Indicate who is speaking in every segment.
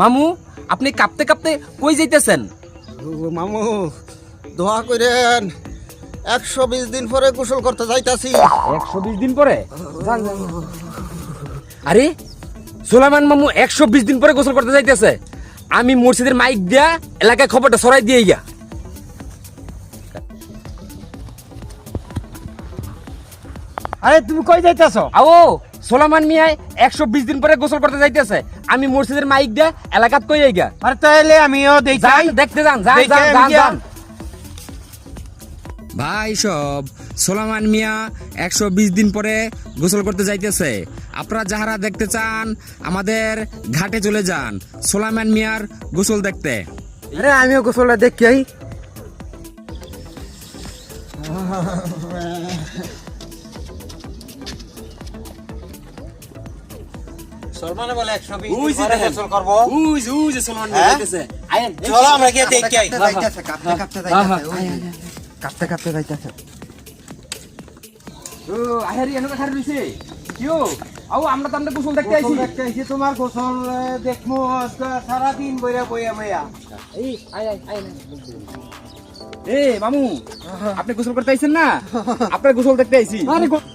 Speaker 1: মামু আপনি কাঁপতে কাঁপতে কই যাইতেছেন?
Speaker 2: মামু দোয়া করেন একশো বিশ দিন পরে গোসল করতে যাইতাছি।
Speaker 1: একশো বিশ দিন পরে? আরে সোলামান মামু একশো বিশ দিন পরে গোসল করতে যাইতেছে। আমি মসজিদের মাইক দিয়া এলাকায় খবরটা সরাই দিয়ে গিয়া
Speaker 3: আরে তুমি কই যাইতাছ?
Speaker 1: আও সোলামান মিয়ায় একশো বিশ দিন পরে গোসল করতে যাইতেছে। আমি মসজিদের মাইক দিয়া এলাকাত কই গিয়া
Speaker 3: আরে তাহলে আমিও দেখি।
Speaker 1: দেখতে যান যান যান যান যান। ভাই সব সোলামান মিয়া একশো বিশ দিন পরে গোসল করতে যাইতেছে। আপনারা যাহারা দেখতে চান আমাদের ঘাটে চলে যান সোলামান মিয়ার গোসল দেখতে।
Speaker 3: আরে আমিও গোসলটা দেখি সলমানে বলে একশো বিশ
Speaker 1: উই যে
Speaker 3: গোসল করব।
Speaker 1: উই উই যে সোলামান মিয়া? আয়েন
Speaker 3: চলো আমরা গিয়ে দেখি। আই
Speaker 2: যাইতাছে কাঁপতে কাঁপতে। কাঁপতে কাঁপতে যাইতাছে।
Speaker 1: ও আহেরি এনকা খারি রইছে। কিও আও আমরা তো আমরা গোসল দেখতে আইছি।
Speaker 3: দেখতে আইছি তোমার গোসল দেখমু সারাদিন বইরা বইয়া বইয়া।
Speaker 1: এই আয় আয় আয় এ মামু আপনি গোসল করতে আইছেন না? আপনার গোসল দেখতে আইছি।
Speaker 3: আরে গো-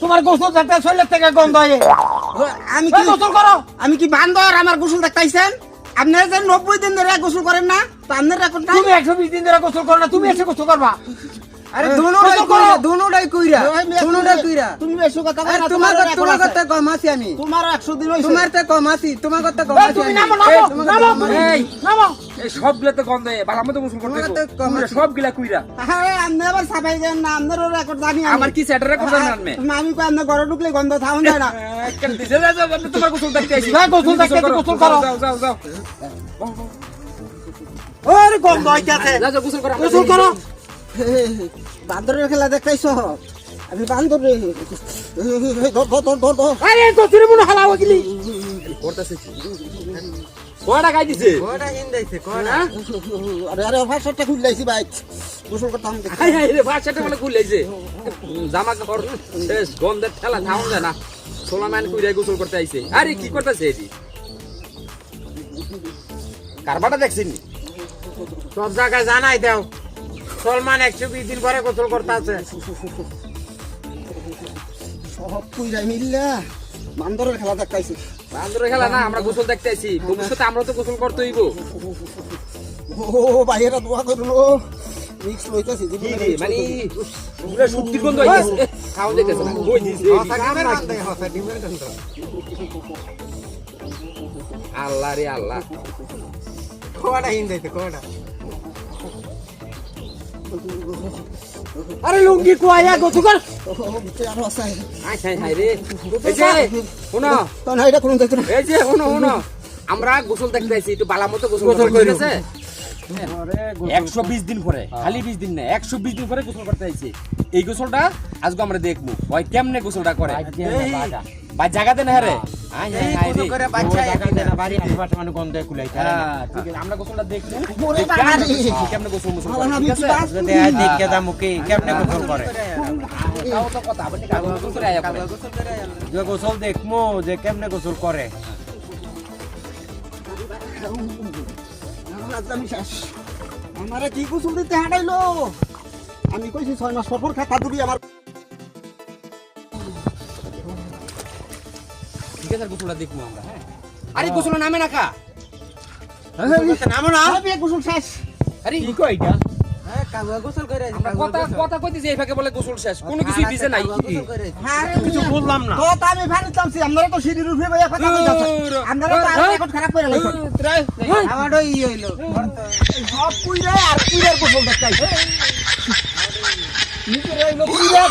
Speaker 3: তোমার গোসল দেখতে শরীরের থেকে গন্ধ হয়
Speaker 2: আমি
Speaker 3: কি গোসল করো।
Speaker 2: আমি কি বান্দর? আমার গোসল দেখতাইছেন আপনারা যে নব্বই দিন ধরে গোসল করেন না তো আপনার রেকর্ড
Speaker 3: তুমি একশো বিশ দিন ধরে গোসল করো না তুমি এসে গোসল করবা।
Speaker 2: আরে
Speaker 3: দুনুটাই কইরা,
Speaker 2: দুনুটাই কইরা দুনুটাই কইরা। তুমি বেশি কথা বলো না, তোমার তোমার কথা কম আছি আমি। তোমার 100 দিন হইছে। তোমার তে কম আছি তোমার কথা কম
Speaker 3: এই, তুমি নামো নামো নামো।
Speaker 1: এই।
Speaker 3: নামো।
Speaker 1: এই সবগুলা তো গন্ধ এ বালা মতো গোসল করতে
Speaker 2: তোমার তো কম আছে।
Speaker 1: সবগুলা কুইরা।
Speaker 2: আরে আপনি আবার সাবাই দেন না আপনারও রেকর্ড জানি আমি।
Speaker 1: আমার কি স্যাটারে করছেন না আপনি?
Speaker 2: না, আমি কই আপনার ঘরে ঢুকলে গন্ধ থাউন যায় না।
Speaker 1: কেন দিছে যা, যা, তোমার গোসল দেখতে আইছি
Speaker 3: হ্যাঁ, গোসল দেখতে গোসল করো।
Speaker 1: যাও যাও যাও
Speaker 3: ওরে গন্ধ হইতাছে
Speaker 1: যাও যাও গোসল করো।
Speaker 3: গোসল করো।
Speaker 2: বান্দরের খেলা দেখাইছো? আমি বান্দর। রে ধর ধর ধর ধর ধর।
Speaker 3: আরে তো তুই মনে হালাও গিলি
Speaker 1: করতেছে কোয়াটা খাই দিছে
Speaker 3: কোডা হিন্দাইছে
Speaker 1: হ্যাঁ?
Speaker 2: আরে আরে ভাষাটা খুললাইছি ভাই। গোসল করতাম
Speaker 1: হাই হাই রে বাচ্চাটা বলে খুলেছে জামা কাপড় শেষ গন্ধের ঠেলা থাউন যায় না। সোলা ম্যান কুইরাই গোসল করতে আইছে। আরে কি করতেছে কারবাটা দেখছেন নি?
Speaker 3: সব জায়গায় জানাই দাও। সলমান একশো বিশ দিন পরে গোসল করতে আছে।
Speaker 2: সব কইরা মিললা। বান্দরের খেলা দেখাইছি
Speaker 1: বান্দরের খেলা না আমরা গোসল দেখতে আইছি ভবিষ্যতে আমরা তো গোসল করতে হইব।
Speaker 2: ও বাইরে দোয়া করল মিক্স লইতাছি
Speaker 1: মানে পুরা গন্ধ দেখতেছে না কই দিছে? আল্লাহ রে আল্লাহ।
Speaker 3: কোডা হিন্দাইছে কোডা আরে লুঙ্গি কোয়া গোসল কর।
Speaker 1: আমরা গোসল দেখতে আইছি একটু বালা মতো গোসল
Speaker 3: গোসল
Speaker 1: করতে আছে? একশো বিশ দিন পরে খালি বিশ দিন না একশো বিশ দিন পরে গোসল করতে আইছি। এই গোসলটা আজকে আমরা দেখব। ওই কেমনে গোসলটা করে? ভাই জায়গাতে না হ্যাঁ, দেখব গোসল
Speaker 3: দেখমু যে কেমনে গোসল করে?
Speaker 2: আমারে কি গোসল দিতে হাঁটাইলো? আমি কইছি ছয় মাস পর পর খাতা আমার
Speaker 1: ঠিক আছে গোসলটা দেখব আমরা হ্যাঁ? আরে গোসলের নামে না কা
Speaker 3: নামো না।
Speaker 2: গোসল শেষ।
Speaker 1: আরে কি কই এটা?
Speaker 3: গোসল
Speaker 1: কথা কইতেছি এই ফাঁকে বলে গোসল শেষ। কোনো কিছু দিছে নাই।
Speaker 2: হ্যাঁ
Speaker 3: কিছু বললাম না।
Speaker 2: তো আমি ফ্যান চামছি আপনারা তো সিঁড়ির উপরে বইয়া কথা কইতাছেন। আপনারা তো আর রেকর্ড খারাপ করে লাইছেন আমারও ই হইল সব কুইরা আর কুইরার গোসল দেখাইছে নিজের হইল কুইরা